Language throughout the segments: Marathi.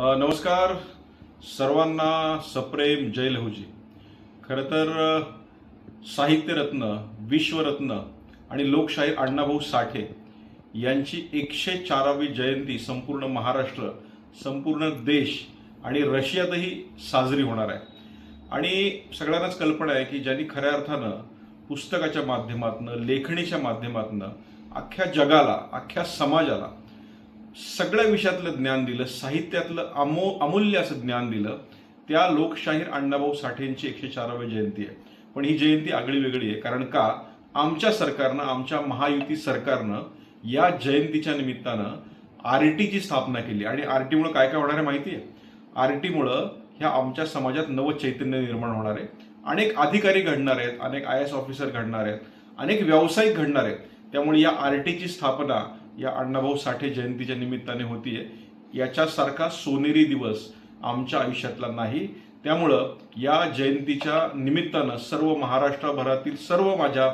नमस्कार. सर्वांना सप्रेम जय लहुजी. खरं तर साहित्यरत्न विश्वरत्न आणि लोकशाहीर अण्णाभाऊ साठे यांची एकशे चारावी जयंती संपूर्ण महाराष्ट्र संपूर्ण देश आणि रशियातही साजरी होणार आहे. आणि सगळ्यांनाच कल्पना आहे की ज्यांनी खऱ्या अर्थानं पुस्तकाच्या माध्यमातून लेखणीच्या माध्यमातून अख्ख्या जगाला अख्ख्या समाजाला सगळ्या विषयातलं ज्ञान दिलं साहित्यातलं अमो अमूल्य असं ज्ञान दिलं त्या लोकशाहीर अण्णाभाऊ साठेंची एकशे चारावी जयंती आहे. पण ही जयंती आगळी वेगळी आहे कारण का? आमच्या सरकारनं आमच्या महायुती सरकारनं या जयंतीच्या निमित्तानं आर टीची स्थापना केली. आणि आर टीमुळे काय काय होणार आहे माहिती आहे? आर टीमुळं ह्या आमच्या समाजात नवं चैतन्य निर्माण होणार आहे. अनेक अधिकारी घडणार आहेत अनेक आय एस ऑफिसर घडणार आहेत अनेक व्यावसायिक घडणार आहेत. त्यामुळे या आर टीची स्थापना या अण्णाभाऊ साठे जयंतीच्या निमित्ताने होतीये. याच्यासारखा सोनेरी दिवस आमच्या आयुष्यातला नाही. त्यामुळं या जयंतीच्या निमित्तानं सर्व महाराष्ट्रभरातील सर्व माझ्या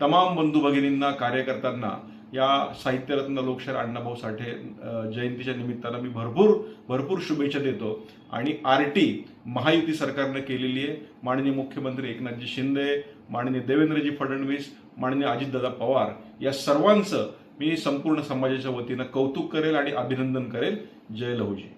तमाम बंधू भगिनींना कार्यकर्त्यांना या साहित्यरत्न लोकशाहीर अण्णाभाऊ साठे जयंतीच्या निमित्तानं मी भरपूर भरपूर शुभेच्छा देतो. आणि आर टी महायुती सरकारनं केलेली आहे. माननीय मुख्यमंत्री एकनाथजी शिंदे माननीय देवेंद्रजी फडणवीस माननीय अजितदादा पवार या सर्वांचं मी संपूर्ण समाजाच्या वतीनं कौतुक करेल आणि अभिनंदन करेल. जय लहुजी.